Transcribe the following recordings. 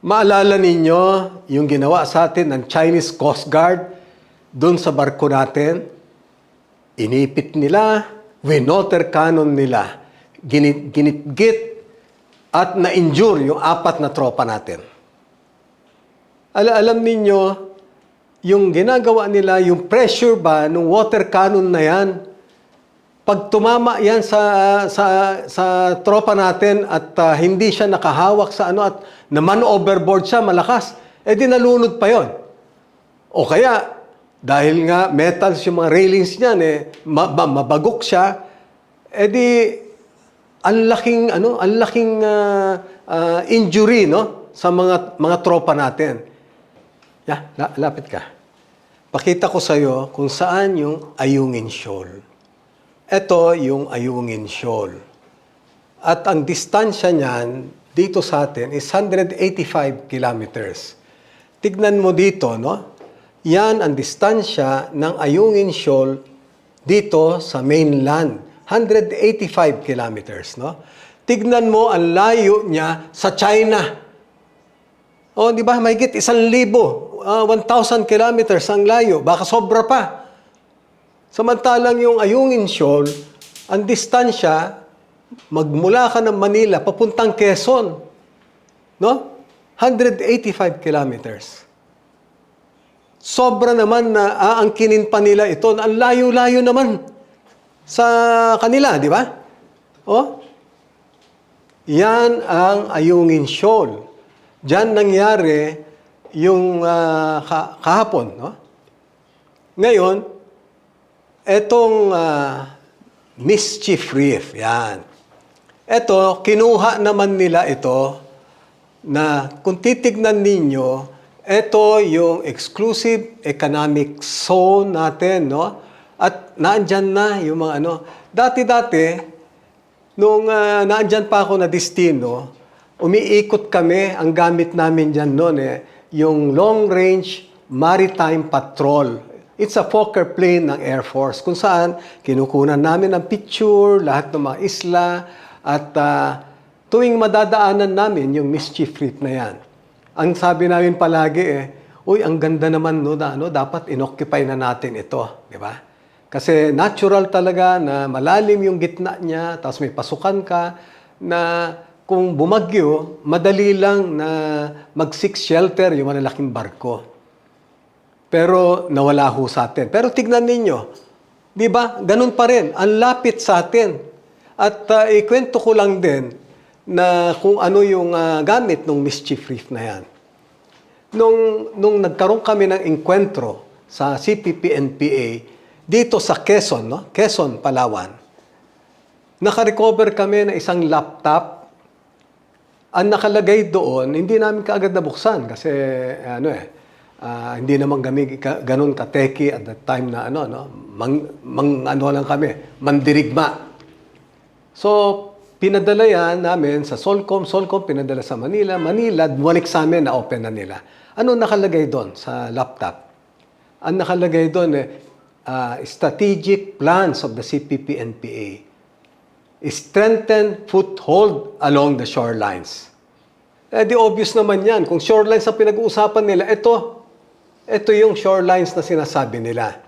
Maalala ninyo yung ginawa sa atin ng Chinese Coast Guard doon sa barko natin? Inipit nila, winoter cannon nila, ginit, ginitgit at na-injure yung apat na tropa natin. Ala alam ninyo, yung ginagawa nila, yung pressure ba ng water cannon na yan, pag tumama yan sa sa sa tropa natin at ah, hindi siya nakahawak sa ano at naman overboard siya malakas, eh di nalunod pa yon. O kaya dahil nga metals yung mga railings niyan eh ma- ma- mabagok siya, eh di ang laking ano, ang laking ah, ah, injury no sa mga mga tropa natin. La- lapit ka. Pakita ko sa iyo kung saan yung Ayungin Shoal. Ito yung Ayungin Shoal. At ang distansya niyan dito sa atin is 185 kilometers. Tignan mo dito, no? Yan ang distansya ng Ayungin Shoal dito sa mainland. 185 kilometers, no? Tignan mo ang layo niya sa China. Oh, di ba? Mahigit isang libo, ah, 1,000 kilometers ang layo. Baka sobra pa. Samantalang yung Ayungin Shoal, ang distansya, magmula ka ng Manila, papuntang Quezon. No? 185 kilometers. Sobra naman na aangkinin pa nila ito. Ang layo-layo naman sa kanila, di ba? Oh? Yan ang Ayungin Shoal. Diyan nangyari yung ka- kahapon, no? Ngayon, etong ah, mischief reef, yan. Ito, kinuha naman nila ito na kung titignan ninyo, ito yung exclusive economic zone natin, no? At naandyan na yung mga ano. Dati-dati, nung uh, naandyan pa ako na destino, umiikot kami, ang gamit namin dyan noon eh, yung Long Range Maritime Patrol. It's a Fokker plane ng Air Force kung saan kinukunan namin ang picture, lahat ng mga isla, at ah, tuwing madadaanan namin yung mischief reef na yan. Ang sabi namin palagi eh, uy, ang ganda naman no, na, ano, dapat inoccupy na natin ito, di ba? Kasi natural talaga na malalim yung gitna niya, tapos may pasukan ka na kung bumagyo, madali lang na mag-seek shelter yung malalaking barko. Pero nawala ho sa atin. Pero tignan ninyo, di ba? Ganun pa rin. Ang lapit sa atin. At uh, ikwento ko lang din na kung ano yung ah, gamit ng mischief reef na yan. Nung, nung nagkaroon kami ng enkwentro sa CPP-NPA dito sa Quezon, no? Quezon, Palawan, nakarecover kami ng isang laptop. Ang nakalagay doon, hindi namin kaagad nabuksan kasi ano eh, ah, hindi naman kami ka, ganun kateki at that time na ano, no? Mang, mang ano lang kami, mandirigma. So, pinadala yan namin sa Solcom, Solcom pinadala sa Manila, Manila, bumalik sa amin na open na nila. Ano nakalagay doon sa laptop? Ang nakalagay doon eh, ah, strategic plans of the CPP-NPA. Strengthen foothold along the shorelines. Eh di obvious naman yan. Kung shorelines ang pinag-uusapan nila, ito, ito yung shorelines na sinasabi nila.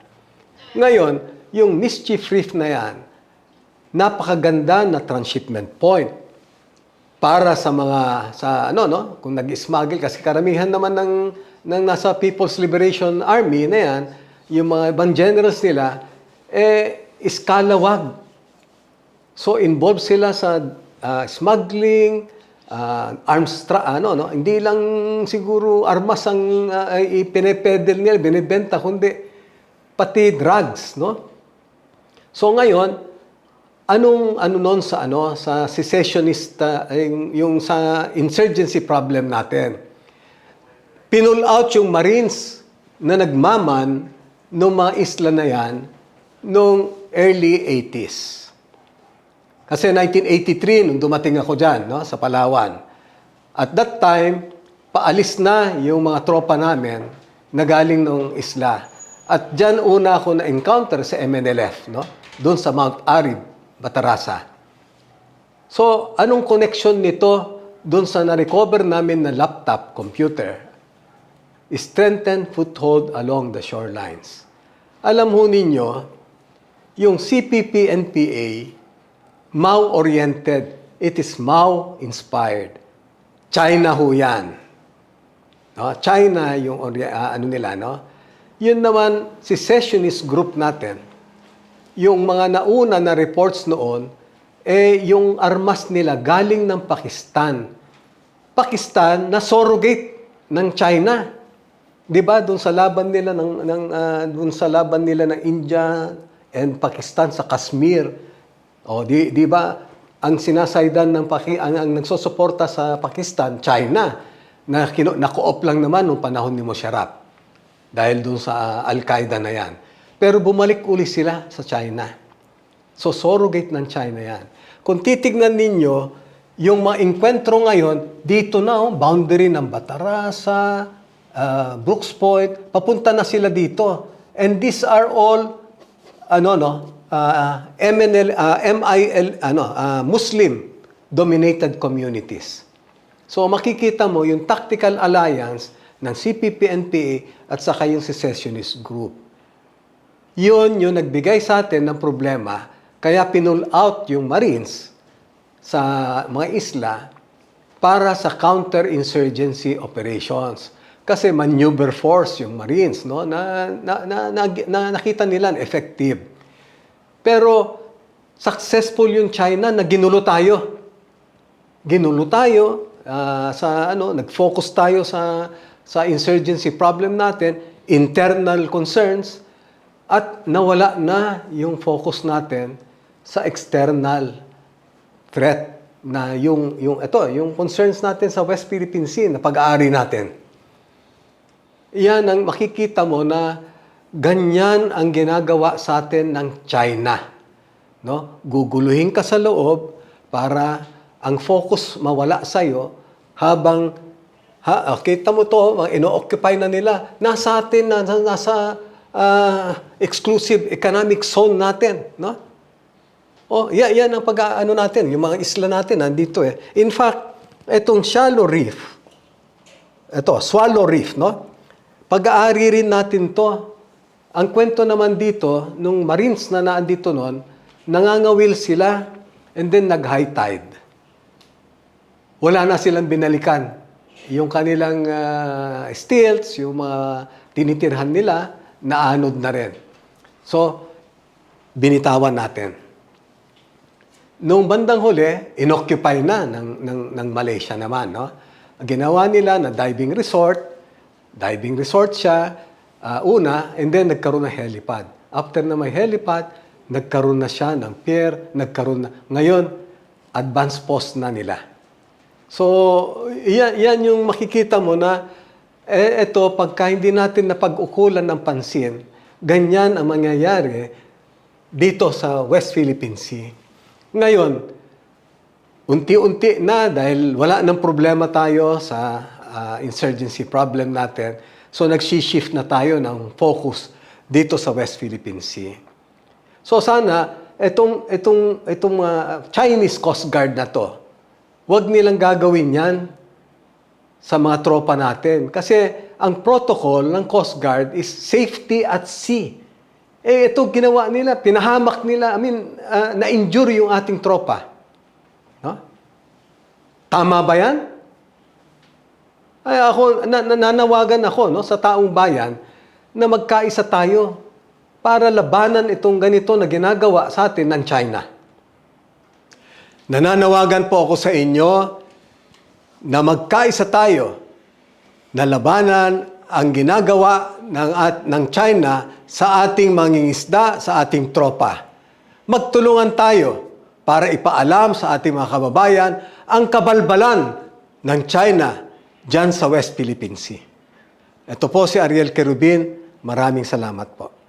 Ngayon, yung mischief reef na yan, napakaganda na transshipment point para sa mga sa ano no kung nag-smuggle kasi karamihan naman ng ng nasa People's Liberation Army na yan yung mga ibang generals nila eh iskalawag so involved sila sa ah, smuggling ah, arms tra ano no hindi lang siguro armas ang uh, ipinepedel nila binebenta kundi pati drugs no so ngayon anong ano noon sa ano sa secessionist uh, yung, yung sa insurgency problem natin. Pinull out yung Marines na nagmaman ng mga isla na yan noong early 80s. Kasi 1983 nung dumating ako diyan no sa Palawan. At that time paalis na yung mga tropa namin na galing ng isla. At diyan una ako na encounter sa MNLF no doon sa Mount Arib Batarasa. So, anong connection nito doon sa na-recover namin na laptop computer, strengthen foothold along the shorelines. Alam ho ninyo, yung CPP-NPA, Mao-oriented. It is Mao-inspired. China ho yan. No? China yung ah, ano nila, no? Yun naman, secessionist group natin, yung mga nauna na reports noon, eh, yung armas nila galing ng Pakistan. Pakistan na surrogate ng China. 'Di ba doon sa laban nila ng ng ah, doon sa laban nila ng India and Pakistan sa Kashmir. O di di ba ang sinasaydan ng Paki, ang, ang nagsusuporta sa Pakistan, China, na kino, na-co-op lang naman nung panahon ni Musharraf. Dahil doon sa Al-Qaeda na yan. Pero bumalik uli sila sa China. So, surrogate ng China yan. Kung titignan ninyo, yung mga inkwentro ngayon, dito na, oh, boundary ng Batarasa, uh, Brooks Point, papunta na sila dito. And these are all, ano, no, uh, MNL, uh, MIL, ano, uh, Muslim-dominated communities. So makikita mo yung tactical alliance ng CPP-NPA at saka yung secessionist group. Yun yung nagbigay sa atin ng problema, kaya pinull out yung Marines sa mga isla para sa counter-insurgency operations. Kasi maneuver force yung Marines, no? na, na, na, na, na nakita nila effective. Pero successful yung China na ginulo tayo. Ginulo tayo ah, sa ano, nag-focus tayo sa sa insurgency problem natin, internal concerns at nawala na yung focus natin sa external threat na yung yung ito, yung concerns natin sa West Philippine Sea na pag-aari natin. Iyan ang makikita mo na ganyan ang ginagawa sa atin ng China. No? Guguluhin ka sa loob para ang focus mawala sa iyo habang ha, ah, kita mo to, ino-occupy na nila, nasa atin, nasa, nasa ah, exclusive economic zone natin. No? Oh, yan, yan ang pag-ano natin, yung mga isla natin nandito eh. In fact, itong shallow reef, ito, swallow reef, no? Pag-aari rin natin to. Ang kwento naman dito, nung Marines na naandito noon, nangangawil sila and then nag-high tide. Wala na silang binalikan. Yung kanilang ah, stilts, yung mga tinitirhan nila, naanod na rin. So, binitawan natin. Noong bandang huli, inoccupy na ng, ng, ng Malaysia naman. No? Ginawa nila na diving resort, diving resort siya, ah, una, and then nagkaroon ng helipad. After na may helipad, nagkaroon na siya ng pier, nagkaroon na. Ngayon, advanced post na nila. So, yan, yan yung makikita mo na, eh, ito, pagka hindi natin napag-ukulan ng pansin, ganyan ang mangyayari dito sa West Philippine Sea. Ngayon, unti-unti na dahil wala nang problema tayo sa ah, insurgency problem natin. So nagshi-shift na tayo ng focus dito sa West Philippine Sea. So sana itong itong itong ah, Chinese Coast Guard na to, wag nilang gagawin 'yan sa mga tropa natin kasi ang protocol ng Coast Guard is safety at sea. Eh ito ginawa nila, pinahamak nila, I mean, ah, na-injure yung ating tropa. No? Tama ba 'yan? Ay ako na, na- nanawagan ako no sa taong bayan na magkaisa tayo para labanan itong ganito na ginagawa sa atin ng China. Nananawagan po ako sa inyo na magkaisa tayo na labanan ang ginagawa ng, at, ng China sa ating mangingisda, sa ating tropa. Magtulungan tayo para ipaalam sa ating mga kababayan ang kabalbalan ng China dyan sa West Philippine Sea. Ito po si Ariel Kerubin. Maraming salamat po.